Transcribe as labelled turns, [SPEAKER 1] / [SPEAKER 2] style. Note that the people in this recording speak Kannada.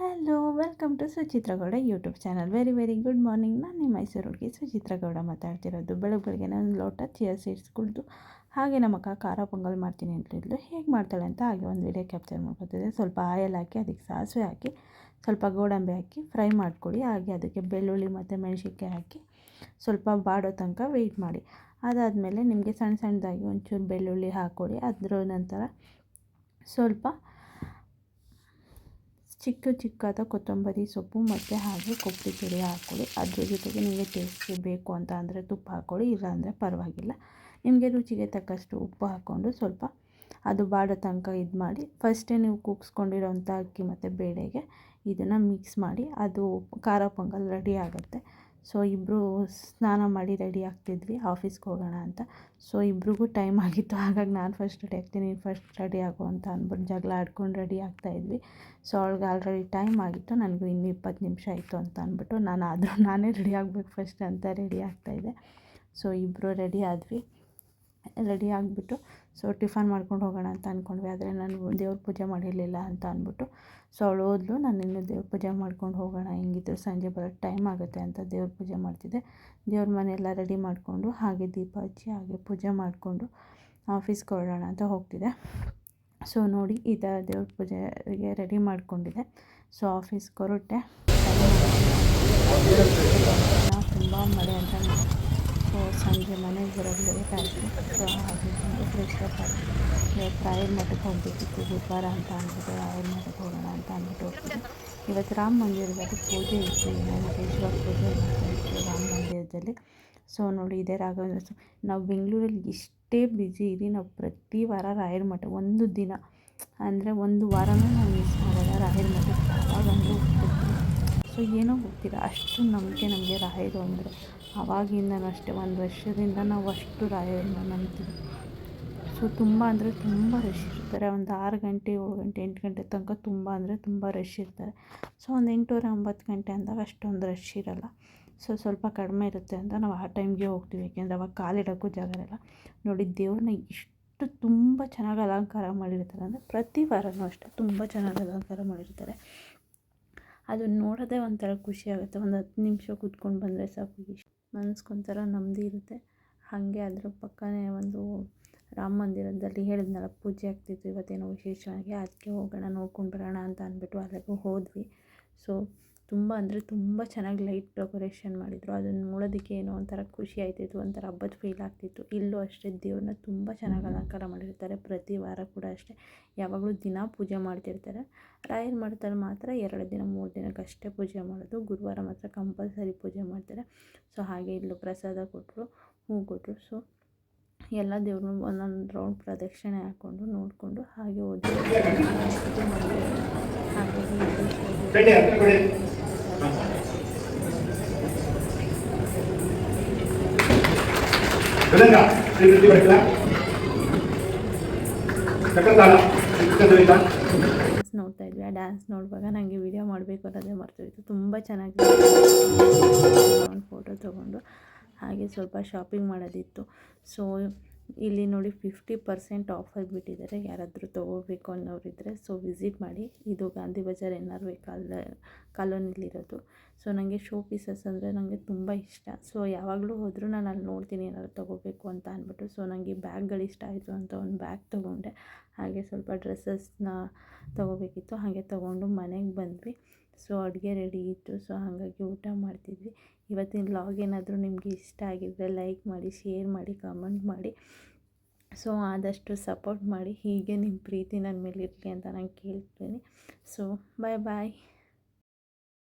[SPEAKER 1] Hello welcome to Suchitra Gowda YouTube channel very very good morning ನಾನು ನಿಮ್ಮ ಮೈಸೂರು ಹುಡುಗಿ ಸುಚಿತ್ರಗೌಡ ಮಾತಾಡ್ತಿರೋದು. ಬೆಳಗ್ಗೆ ಬೆಳಗ್ಗೆ ಒಂದು ಲೋಟ ಚೇರ್ ಸೀಡ್ಸ್ ಕುಡಿದು ಹಾಗೆ ನಮ್ಮ ಅಕ್ಕ ಖಾರ ಪೊಂಗಲ್ ಮಾಡ್ತೀನಿ ಅಂತಿದ್ಲು ಹೇಗೆ ಮಾಡ್ತಾಳೆ ಅಂತ ಹಾಗೆ ಒಂದು ವಿಡಿಯೋ ಕ್ಯಾಪ್ಚರ್ ಮಾಡ್ಕೊತಿದ್ದೆ. ಸ್ವಲ್ಪ ಆಯಲ್ ಹಾಕಿ, ಅದಕ್ಕೆ ಸಾಸಿವೆ ಹಾಕಿ, ಸ್ವಲ್ಪ ಗೋಡಂಬಿ ಹಾಕಿ ಫ್ರೈ ಮಾಡ್ಕೊಳ್ಳಿ. ಹಾಗೆ ಅದಕ್ಕೆ ಬೆಳ್ಳುಳ್ಳಿ ಮತ್ತು ಮೆಣಸಿನ್ಕಾಯಿ ಹಾಕಿ ಸ್ವಲ್ಪ ಬಾಡೋ ತನಕ ವೆಯ್ಟ್ ಮಾಡಿ. ಅದಾದಮೇಲೆ ನಿಮಗೆ ಸಣ್ಣ ಸಣ್ಣದಾಗಿ ಒಂಚೂರು ಬೆಳ್ಳುಳ್ಳಿ ಹಾಕ್ಕೊಳ್ಳಿ. ಅದರ ನಂತರ ಸ್ವಲ್ಪ ಚಿಕ್ಕ ಚಿಕ್ಕದ ಕೊತ್ತಂಬರಿ ಸೊಪ್ಪು ಮತ್ತು ಹಾಗೆ ಕೊಬ್ಬರಿ ತುರಿ ಹಾಕ್ಕೊಳ್ಳಿ ಅದ್ರ ಜೊತೆಗೆ ನಿಮಗೆ ಟೇಸ್ಟ್ಗೆ ಬೇಕು ಅಂತ ಅಂದರೆ ತುಪ್ಪ ಹಾಕ್ಕೊಳ್ಳಿ ಇಲ್ಲಾಂದರೆ ಪರವಾಗಿಲ್ಲ. ನಿಮಗೆ ರುಚಿಗೆ ತಕ್ಕಷ್ಟು ಉಪ್ಪು ಹಾಕ್ಕೊಂಡು ಸ್ವಲ್ಪ ಅದು ಬಾಡೋ ತನಕ ಇದು ಮಾಡಿ ಫಸ್ಟೇ ನೀವು ಕೂಗಿಸ್ಕೊಂಡಿರೋಂಥ ಅಕ್ಕಿ ಮತ್ತು ಬೇಳೆಗೆ ಇದನ್ನು ಮಿಕ್ಸ್ ಮಾಡಿ, ಅದು ಖಾರ ಪೊಂಗಲ್ ರೆಡಿ ಆಗುತ್ತೆ. ಸೊ ಇಬ್ಬರು ಸ್ನಾನ ಮಾಡಿ ರೆಡಿ ಆಗ್ತಿದ್ವಿ, ಆಫೀಸ್ಗೆ ಹೋಗೋಣ ಅಂತ. ಸೊ ಇಬ್ರಿಗೂ ಟೈಮ್ ಆಗಿತ್ತು, ಹಾಗಾಗಿ ನಾನು ಫಸ್ಟ್ ರೆಡಿ ಆಗ್ತೀನಿ ಫಸ್ಟ್ ರೆಡಿ ಆಗು ಅಂತ ಅಂದ್ಬಿಟ್ಟು ಜಗಳ ಆಡ್ಕೊಂಡು ರೆಡಿ ಆಗ್ತಾಯಿದ್ವಿ ಸೊ ಅವಳಿಗೆ ಆಲ್ರೆಡಿ ಟೈಮ್ ಆಗಿತ್ತು, ನನಗೂ ಇನ್ನೂ ಇಪ್ಪತ್ತು ನಿಮಿಷ ಆಯಿತು ಅಂತ ಅಂದ್ಬಿಟ್ಟು ನಾನು ಆದರೂ ನಾನೇ ರೆಡಿ ಆಗಬೇಕು ಫಸ್ಟ್ ಅಂತ ರೆಡಿ ಆಗ್ತಾಯಿದ್ದೆ ಸೊ ಇಬ್ಬರು ರೆಡಿ ಆದ್ವಿ. ರೆಡಿ ಆಗಿಬಿಟ್ಟು, ಸೊ ಟಿಫನ್ ಮಾಡ್ಕೊಂಡು ಹೋಗೋಣ ಅಂತ ಅಂದ್ಕೊಂಡ್ವಿ ಆದರೆ ನಾನು ದೇವ್ರ ಪೂಜೆ ಮಾಡಿರಲಿಲ್ಲ ಅಂತ ಅಂದ್ಬಿಟ್ಟು ಸೊ ಅವಳು ಹೋದ್ಲು. ನಾನು ಇನ್ನೂ ದೇವ್ರ ಪೂಜೆ ಮಾಡ್ಕೊಂಡು ಹೋಗೋಣ, ಹೆಂಗಿದ್ರು ಸಂಜೆ ಬರೋ ಟೈಮ್ ಆಗುತ್ತೆ ಅಂತ ದೇವ್ರ ಪೂಜೆ ಮಾಡ್ತಿದ್ದೆ. ದೇವ್ರ ಮನೆಯೆಲ್ಲ ರೆಡಿ ಮಾಡಿಕೊಂಡು, ಹಾಗೆ ದೀಪ ಹಚ್ಚಿ, ಹಾಗೆ ಪೂಜೆ ಮಾಡಿಕೊಂಡು ಆಫೀಸ್ಗೆ ಹೊರಡೋಣ ಅಂತ ಹೋಗ್ತಿದ್ದೆ. ಸೊ ನೋಡಿ, ಈ ಥರ ದೇವ್ರ ಪೂಜೆಗೆ ರೆಡಿ ಮಾಡಿಕೊಂಡಿದ್ದೆ. ಸೊ ಆಫೀಸ್ಗೆ ಹೊರಟೆ. ತುಂಬ ಮಳೆ ಅಂತ ಸಂಜೆ ಮನೆಗೆ ಬರೋದು ಲೇಟ್ ಆಯಿತು ಸೊ ಹಾಗೆ ಫ್ರೆಶ್ ಅಪ್ ರಾಯರ್ ಮಠಕ್ಕೆ ಹೋಗಬೇಕಿತ್ತು, ಬುಧವಾರ ಅಂತ ಅಂದ್ಬಿಟ್ಟು, ರಾಯರ್ ಮಠಕ್ಕೆ ಹೋಗೋಣ ಅಂತ ಅಂದ್ಬಿಟ್ಟು ಹೋಗ್ತೀವಿ ಇವತ್ತು ರಾಮ ಮಂದಿರದಲ್ಲಿ ಪೂಜೆ ಇತ್ತು ವಿಶೇಷವಾಗಿ ಪೂಜೆ ಮಾಡ್ತಾಯಿತ್ತು ರಾಮ ಮಂದಿರದಲ್ಲಿ. ಸೊ ನೋಡಿ, ಇದೇ ರಾಘವೇಂದ್ರ ನಾವು ಬೆಂಗಳೂರಲ್ಲಿ ಎಷ್ಟೇ ಬ್ಯುಸಿ ಇರಿ, ನಾವು ಪ್ರತಿ ವಾರ ರಾಯರ ಮಠ, ಒಂದು ದಿನ. ಅಂದರೆ ಒಂದು ವಾರನೂ ನಾವು ಮಿಸ್ ಮಾಡೋಲ್ಲ ರಾಯರ ಮಠಕ್ಕೆ ಸೊ ಏನೋ ಗೊತ್ತಿಲ್ಲ, ಅಷ್ಟು ನಂಬಿಕೆ ನಮಗೆ ರಾಯರು ಅಂದರೆ. ಆವಾಗಿಂದನೂ ಅಷ್ಟೇ, ಒಂದು ವರ್ಷದಿಂದ ನಾವು ಅಷ್ಟು ರಾಯರನ್ನ ನಂಬ್ತೀವಿ. ಸೊ ತುಂಬ ಅಂದರೆ ತುಂಬ ರಶ್ ಇರ್ತಾರೆ, ಒಂದು ಆರು ಗಂಟೆ, ಏಳು ಗಂಟೆ, ಎಂಟು ಗಂಟೆ ತನಕ ತುಂಬ ಅಂದರೆ ತುಂಬ ರಶ್ ಇರ್ತಾರೆ. ಸೊ ಒಂದು ಎಂಟೂವರೆ, ಒಂಬತ್ತು ಗಂಟೆ ಅಂದಾಗ ಅಷ್ಟೊಂದು ರಶ್ ಇರೋಲ್ಲ. ಸೊ ಸ್ವಲ್ಪ ಕಡಿಮೆ ಇರುತ್ತೆ ಅಂತ ನಾವು ಆ ಟೈಮ್ಗೆ ಹೋಗ್ತೀವಿ, ಯಾಕೆಂದರೆ ಅವಾಗ ಕಾಲಿಡೋಕ್ಕೂ ಜಾಗ ಇರಲ್ಲ. ನೋಡಿ ದೇವ್ರನ್ನ ಇಷ್ಟು ತುಂಬ ಚೆನ್ನಾಗಿ ಅಲಂಕಾರ ಮಾಡಿರ್ತಾರೆ ಅಂದರೆ ಪ್ರತಿ ವಾರವೂ ಅಷ್ಟೇ, ತುಂಬ ಚೆನ್ನಾಗಿ ಅಲಂಕಾರ ಮಾಡಿರ್ತಾರೆ. ಅದನ್ನು ನೋಡೋದೇ ಒಂಥರ ಖುಷಿ ಆಗುತ್ತೆ. ಒಂದು ಹತ್ತು ನಿಮಿಷ ಕೂತ್ಕೊಂಡು ಬಂದರೆ ಸಾಕು. ಮನ್ಸಿಗೆ ಒಂಥರ ನೆಮ್ಮದಿ ಇರುತ್ತೆ. ಹಾಗೆ ಅದ್ರ ಪಕ್ಕನೇ ಒಂದು ರಾಮ ಮಂದಿರದಲ್ಲಿ ಹೇಳಿದ್ನಲ್ಲ, ಪೂಜೆ ಆಗ್ತಿತ್ತು ಇವತ್ತೇನೋ ವಿಶೇಷವಾಗಿ. ಅದಕ್ಕೆ ಹೋಗೋಣ, ನೋಡ್ಕೊಂಡು ಬರೋಣ ಅಂತ ಅಂದ್ಬಿಟ್ಟು ಅಲ್ಲಿಗೂ ಹೋದ್ವಿ. ಸೊ ತುಂಬ ಅಂದರೆ ತುಂಬ ಚೆನ್ನಾಗಿ ಲೈಟ್ ಡೆಕೋರೇಷನ್ ಮಾಡಿದರು. ಅದನ್ನು ನೋಡೋದಕ್ಕೆ ಏನೋ ಒಂಥರ ಖುಷಿ ಆಯ್ತಿತ್ತು ಒಂಥರ ಹಬ್ಬದ ಫೀಲ್ ಆಗ್ತಿತ್ತು. ಇಲ್ಲೂ ಅಷ್ಟೇ ದೇವ್ರನ್ನ ತುಂಬ ಚೆನ್ನಾಗಿ ಅಲಂಕಾರ ಮಾಡಿರ್ತಾರೆ ಪ್ರತಿ ವಾರ ಕೂಡ ಅಷ್ಟೇ. ಯಾವಾಗಲೂ ದಿನ ಪೂಜೆ ಮಾಡ್ತಿರ್ತಾರೆ. ರಾಯರ ಮಠದಲ್ಲಿ ಮಾತ್ರ ಎರಡು ದಿನ ಮೂರು ದಿನಕ್ಕಷ್ಟೇ ಪೂಜೆ ಮಾಡೋದು. ಗುರುವಾರ ಮಾತ್ರ ಕಂಪಲ್ಸರಿ ಪೂಜೆ ಮಾಡ್ತಾರೆ. ಸೊ ಹಾಗೆ ಇಲ್ಲೂ ಪ್ರಸಾದ ಕೊಟ್ಟರು ಹೂ ಕೊಟ್ಟರು ಸೊ ಎಲ್ಲ ದೇವ್ರನ್ನೂ ಒಂದೊಂದು ರೌಂಡ್ ಪ್ರದಕ್ಷಿಣೆ ಹಾಕ್ಕೊಂಡು ನೋಡಿಕೊಂಡು ಹಾಗೆ ಹೋದ್ವಿ ಹಾಗೆ ನೋಡ್ತಾ ಇದ್ವಿ. ಆ ಡ್ಯಾನ್ಸ್ ನೋಡುವಾಗ ನನಗೆ ವಿಡಿಯೋ ಮಾಡಬೇಕು ಅನ್ನೋದೇ ಮರ್ತೋಯ್ತು. ತುಂಬ ಚೆನ್ನಾಗಿ ಒಂದು ಫೋಟೋ ತೊಗೊಂಡು. ಹಾಗೆ ಸ್ವಲ್ಪ ಶಾಪಿಂಗ್ ಮಾಡೋದಿತ್ತು. ಸೊ ಇಲ್ಲಿ ನೋಡಿ ಫಿಫ್ಟಿ ಪರ್ಸೆಂಟ್ ಆಫ್ ಆಗಿಬಿಟ್ಟಿದ್ದಾರೆ. ಯಾರಾದರೂ ತೊಗೋಬೇಕು ಅನ್ನೋರಿದ್ದರೆ ಸೊ ವಿಸಿಟ್ ಮಾಡಿ. ಇದು ಗಾಂಧಿ ಬಜಾರ್ ಎನ್ ಆರ್ ವೈ ಕಾಲ, ಕಾಲೋನಿಲಿರೋದು. ಸೊ ನನಗೆ ಶೋ ಪೀಸಸ್ ಅಂದರೆ ನನಗೆ ತುಂಬ ಇಷ್ಟ. ಸೊ ಯಾವಾಗಲೂ ಹೋದರೂ ನಾನು ಅಲ್ಲಿ ನೋಡ್ತೀನಿ ಏನಾದ್ರು ತೊಗೋಬೇಕು ಅಂತ ಅಂದ್ಬಿಟ್ಟು. ಸೊ ನನಗೆ ಬ್ಯಾಗ್ಗಳು ಇಷ್ಟ ಆಯಿತು ಅಂತ ಒಂದು ಬ್ಯಾಗ್ ತೊಗೊಂಡೆ. ಹಾಗೆ ಸ್ವಲ್ಪ ಡ್ರೆಸ್ಸಸ್ನ ತೊಗೋಬೇಕಿತ್ತು. ಹಾಗೆ ತೊಗೊಂಡು ಮನೆಗೆ ಬಂದ್ವಿ. ಸೊ ಅಡುಗೆ ರೆಡಿ ಇತ್ತು. ಸೊ ಹಾಗಾಗಿ ಊಟ ಮಾಡ್ತಿದ್ವಿ. ಇವತ್ತಿನ ಲಾಗ್ ಏನಾದರೂ ನಿಮಗೆ ಇಷ್ಟ ಆಗಿದ್ದರೆ ಲೈಕ್ ಮಾಡಿ ಶೇರ್ ಮಾಡಿ ಕಮೆಂಟ್ ಮಾಡಿ. ಸೊ ಆದಷ್ಟು ಸಪೋರ್ಟ್ ಮಾಡಿ. ಹೀಗೆ ನಿಮ್ಮ ಪ್ರೀತಿ ನನ್ನ ಮೇಲೆ ಇರಲಿ ಅಂತ ನಾನು ಕೇಳ್ತೀನಿ. ಸೊ ಬಾಯ್ ಬಾಯ್